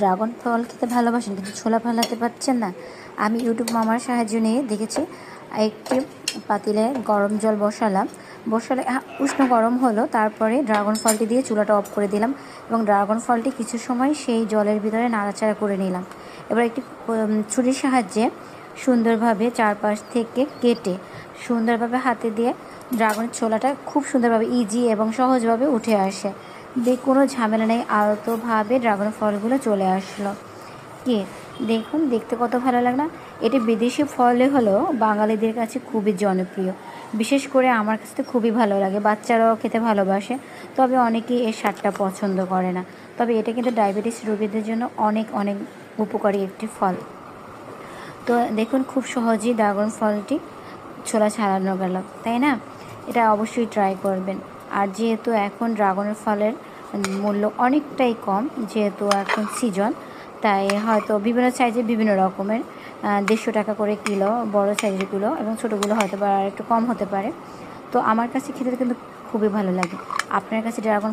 Dragon ফল খেতে ভালোবাসেন, কিন্তু ছোলা ফালাতে পারছেন না। আমি ইউটিউব মামার সাহায্য নিয়ে দেখেছি, একটি পাতিলে গরম জল বসালাম। বসালে উষ্ণ গরম হলো, তারপরে ড্রাগন ফলটি দিয়ে চুলাটা অফ করে দিলাম এবং ড্রাগন ফলটি কিছু সময় সেই জলের ভিতরে নাড়াচাড়া করে নিলাম। এবার একটি ছুরির সাহায্যে সুন্দরভাবে চারপাশ থেকে কেটে সুন্দরভাবে হাতে দিয়ে ড্রাগনের ছোলাটা খুব সুন্দরভাবে ইজি এবং সহজভাবে উঠে আসে। দিয়ে কোনো ঝামেলা নেই। আলতোভাবে ড্রাগন ফলগুলো চলে আসলো। কি? দেখুন, দেখতে কত ভালো লাগল। এটি বিদেশি ফলে হলো বাঙালিদের কাছে খুবই জনপ্রিয়। বিশেষ করে আমার কাছে তো খুবই ভালো লাগে। বাচ্চারাও খেতে ভালোবাসে। তবে অনেকেই এর স্বাদটা পছন্দ করে না। তবে এটা কিন্তু ডায়াবেটিস রোগীদের জন্য অনেক অনেক উপকারী একটি ফল। তো দেখুন, খুব সহজেই ড্রাগন ফলটি ছোলা ছাড়ানো গেল। তাই না? এটা অবশ্যই ট্রাই করবেন। আর যেহেতু এখন ড্রাগনের ফলের মূল্য অনেকটাই কম, যেহেতু এখন সিজন তাই হয়তো বিভিন্ন সাইজে বিভিন্ন রকমের দেড়শো টাকা করে কিলো, বড় সাইজগুলো এবং ছোটোগুলো হয়তো বা একটু কম হতে পারে। তো আমার কাছে খেতে কিন্তু খুবই ভালো লাগে। আপনার কাছে ড্রাগন